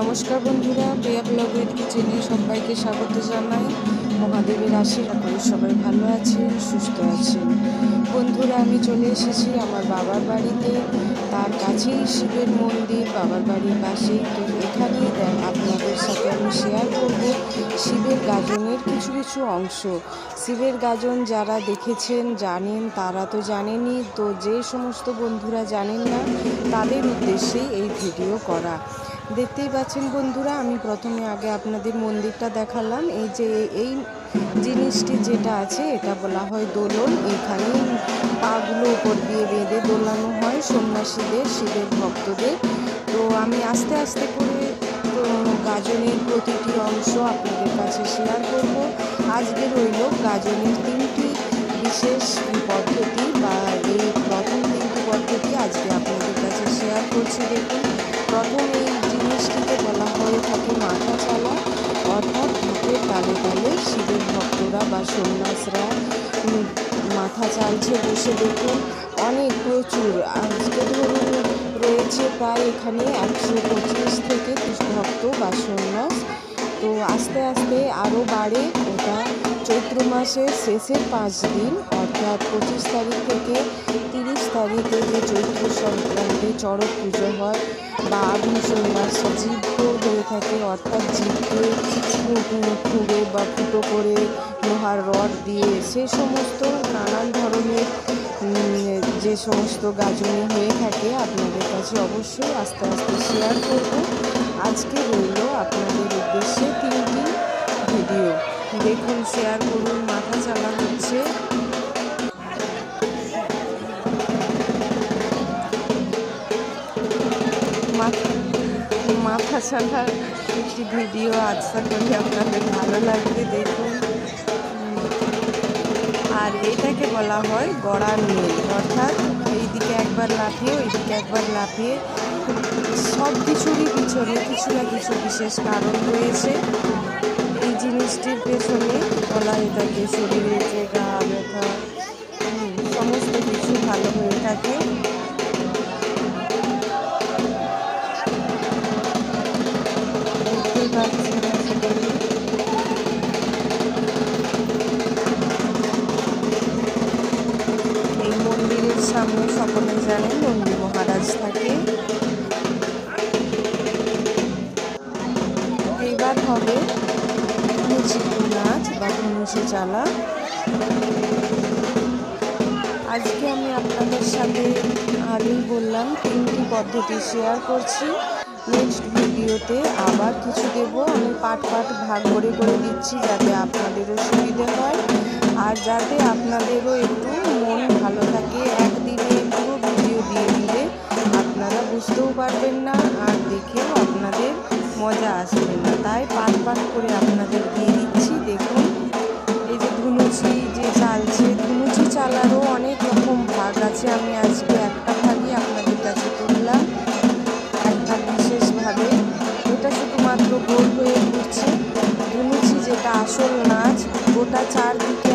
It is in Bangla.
নমস্কার বন্ধুরা, প্রিয়া ব্লগের কিচেনে সবাইকে স্বাগত জানাই। মহাদেবের আশীর্বাদ করে সবাই ভালো আছেন, সুস্থ আছেন। বন্ধুরা, আমি চলে এসেছি আমার বাবার বাড়িতে। তার কাছেই শিবের মন্দির, বাবার বাড়ির পাশেই। তো এখানেই আপনাদের সাথে আমি শেয়ার করব শিবের গাজনের কিছু কিছু অংশ। শিবের গাজন যারা দেখেছেন, জানেন, তারা তো জানেনই। তো যে সমস্ত বন্ধুরা জানেন না, তাদের উদ্দেশ্যেই এই ভিডিও করা। দেখতেই পাচ্ছেন বন্ধুরা, আমি প্রথমে আগে আপনাদের মন্দিরটা দেখালাম। এই যে এই জিনিসটি যেটা আছে, এটা বলা হয় দোলন। এখানে পাগুলো উপর দিয়ে বেঁধে দোলানো হয় সন্ন্যাসীদের, শিবের ভক্তদের। তো আমি আস্তে আস্তে করে গাজনের প্রতিটি অংশ আপনাদের কাছে শেয়ার করব। আজকে রইল গাজনের তিনটি বিশেষ পদ্ধতি বা এই প্রথম তিনটি পদ্ধতি আজকে আপনাদের কাছে শেয়ার করছি। দেখুন সন্ন্যাসরা মাথা চালছে বসে দেখুন। অনেক প্রচুর। আজকে ধরুন রয়েছে প্রায় এখানে একশো পঁচিশ থেকে ভক্ত বা সন্ন্যাস তো আস্তে আস্তে আরও বাড়ে ওটা চৈত্র মাসের শেষের পাঁচ দিন। অর্থাৎ পঁচিশ তারিখ থেকে তিরিশ তারিখে যে চৈত্র সংক্রান্তি চড়ক পুজো হয় বা আগুন সন্ন্যাস হয়ে থাকে অর্থাৎ জীবকে খুঁড়ে বা ফুটো করে লোহার রড দিয়ে সে সমস্ত নানান ধরনের যে সমস্ত গাজনি হয়ে থাকে আপনাদের কাছে অবশ্যই আস্তে আস্তে শেয়ার করব। আজকে রইল আপনাদের উদ্দেশ্যে তিনটি ভিডিও। দেখুন শেয়ার করুন, মাথা চালা হচ্ছে। মাথা ছাড়া একটি ভিডিও আশা করি আপনাদের ভালো লাগবে দেখুন। আর এটাকে বলা হয় গড়ার মিল অর্থাৎ এইদিকে একবার লাফিয়ে, ওইদিকে একবার লাফিয়ে সব কিছুরই পিছনে কিছু না কিছু বিশেষ কারণ রয়েছে। এই জিনিসটির পেছনে বলা এটাকে শরীরে যে গা। জানেন নন্দী মহারাজ থাকে। এইবার হবে নাচ বা ধনুচি চালা। আজকে আমি আপনাদের সাথে আগেই বললাম, তিনটি পদ্ধতি শেয়ার করছি। নেক্সট ভিডিওতে আবার কিছু দেব। আমি পাট পাট ভাগ করে করে দিচ্ছি যাতে আপনাদেরও সুবিধে হয়। আর যাতে আপনাদেরও একটু মন ভালো থাকে একদিনে বুঝতেও পারবেন না আর দেখেও আপনাদের মজা আসবে না। তাই পাট পাট করে আপনাদের দিয়ে দিচ্ছি। দেখুন, এই যে ধুনুচি যে চালছে, ধুনুচি চালারও অনেক রকম ভাগ আছে। আমি আজকে একটা ভাগই আপনাদের কাছে তুললাম, একটা বিশেষভাবে। এটা শুধুমাত্র গোল হয়ে ঘুরছে। ধুনুচি যেটা আসল নাচ গোটা চারদিকে